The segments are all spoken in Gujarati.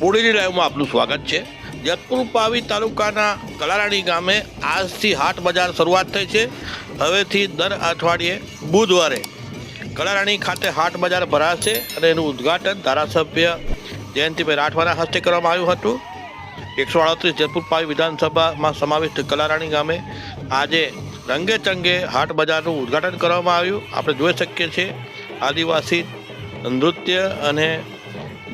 બોડેલી લાઈવમાં આપનું સ્વાગત છે. જેતપુર પાવી તાલુકાના કલારાણી ગામે આજથી હાટ બજાર શરૂઆત થઈ છે. હવેથી દર અઠવાડિયે બુધવારે કલારાણી ખાતે હાટ બજાર ભરાશે અને એનું ઉદ્ઘાટન ધારાસભ્ય જયંતિભાઈ રાઠવાના હસ્તે કરવામાં આવ્યું હતું. એકસો અડત્રીસ જેતપુર પાવી વિધાનસભામાં સમાવિષ્ટ કલારાણી ગામે આજે રંગે ચંગે હાટ બજારનું ઉદ્ઘાટન કરવામાં આવ્યું. આપણે જોઈ શકીએ છીએ આદિવાસી નૃત્ય અને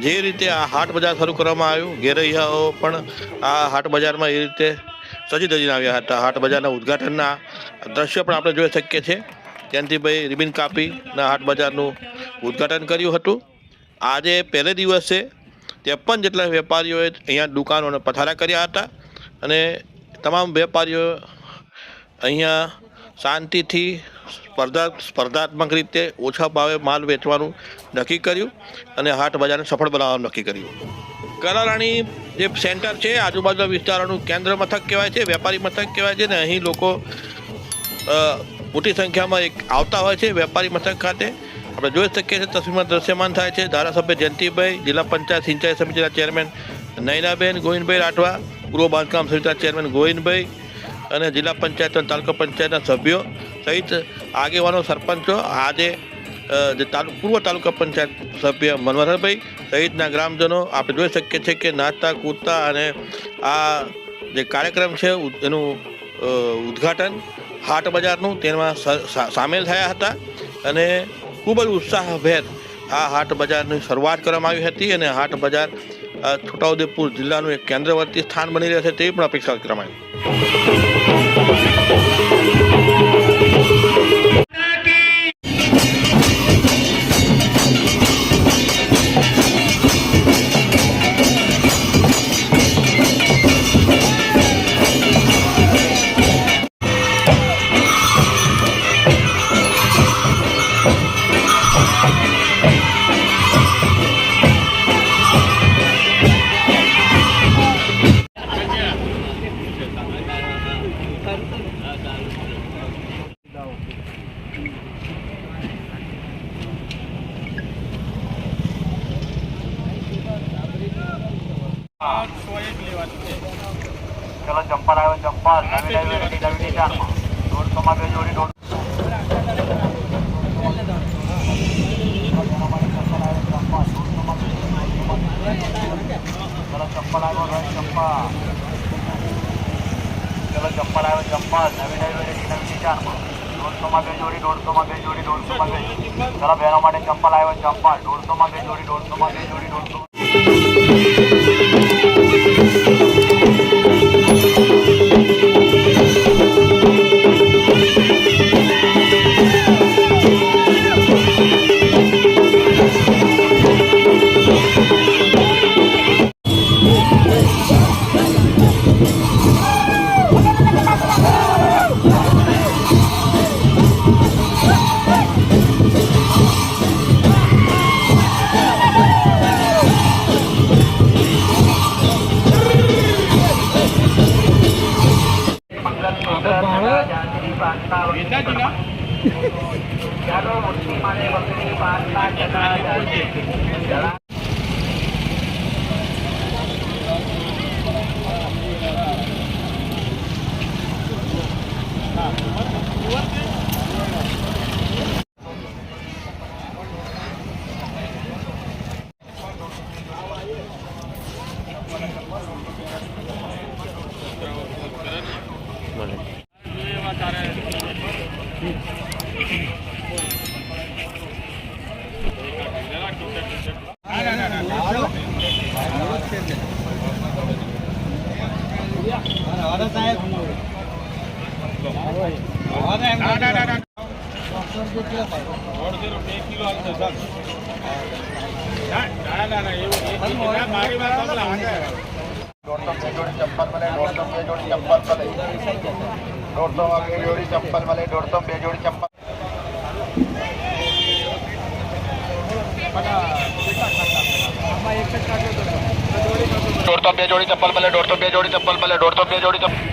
જે રીતે આ હાટ બજાર શરૂ કરવામાં આવ્યું ઘેરૈયાઓ પણ આ હાટ બજારમાં એ રીતે સજી ધજીને આવ્યા હતા. હાટ બજારના ઉદ્ઘાટનના દ્રશ્ય પણ આપણે જોઈ શકીએ છીએ. જયંતિભાઈ રિબિન કાપીના હાટ બજારનું ઉદ્ઘાટન કર્યું હતું. આજે પહેલે દિવસે ત્રેપન જેટલા વેપારીઓએ અહીંયા દુકાનોને પથારા કર્યા હતા અને તમામ વેપારીઓ અહીંયા શાંતિથી સ્પર્ધા સ્પર્ધાત્મક રીતે ઓછા ભાવે માલ વેચવાનું નક્કી કર્યું અને હાટ બજારને સફળ બનાવવાનું નક્કી કર્યું. કલારાણી જે સેન્ટર છે, આજુબાજુના વિસ્તારોનું કેન્દ્ર મથક કહેવાય છે, વેપારી મથક કહેવાય છે ને અહીં લોકો મોટી સંખ્યામાં એક આવતા હોય છે વેપારી મથક ખાતે. આપણે જોઈ શકીએ છીએ તસવીરમાં દ્રશ્યમાન થાય છે ધારાસભ્ય જયંતિભાઈ, જિલ્લા પંચાયત સિંચાઈ સમિતિના ચેરમેન નયનાબેન, ગોવિંદભાઈ રાઠવા પૂર્વ બાંધકામ સમિતિના ચેરમેન ગોવિંદભાઈ અને જિલ્લા પંચાયત અને તાલુકા પંચાયતના સભ્યો સહિત આગેવાનો, સરપંચો આજે જે તાલુ પૂર્વ તાલુકા પંચાયત સભ્ય મનોહરભાઈ સહિતના ગ્રામજનો આપણે જોઈ શકીએ છીએ કે નાચતા, કૂદતા અને આ જે કાર્યક્રમ છે એનું ઉદ્ઘાટન હાટ બજારનું તેમાં સામેલ થયા હતા અને ખૂબ જ ઉત્સાહભેર આ હાટ બજારની શરૂઆત કરવામાં આવી હતી અને હાટ બજાર છોટાઉદેપુર જિલ્લાનું એક કેન્દ્રવર્તી સ્થાન બની રહેશે તેવી પણ અપેક્ષા કરવામાં આવી. ચલો ચંપલ આવ્યો ચંપા નવી નવી નવી ડિઝાઇનમાં દોઢસો માં બે જોડી દોઢ ચલો ચંપલ આવ્યો રોય ચંપલ ચલો ચંપલ નવી વેરાયટી નવી ડિઝાઇનમાં દોઢસોમાં બે જોડી, દોઢસોમાં બે જોડી દોઢસો માં બે ચલો બહેનો માટે ચંપલ આવ્યો ચંપલ. દોઢસો માં બે જોડી દોઢસો માં બે જોડી, દોઢસો Boleh. દોઢસો બે જોડી ચંપલ મળે દોઢસો બે જોડી ચંપલ મળે દોઢસો બે જોડી ચંપલ મળે દોઢસો બે જોડી ચંપલ દોઢસો બે જોડી ચપ્પલ મળે દોઢસો બે જોડી ચપ્પલ મળે દોઢસો બે જોડી ચપ્પલ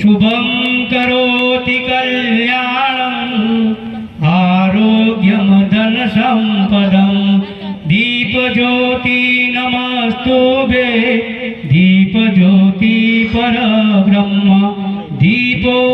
शुभं करोति कल्याणम् आरोग्यं धनसम्पदं दीपज्योति नमस्तुभे दीपज्योति परब्रह्म दीपो मे हरतु पा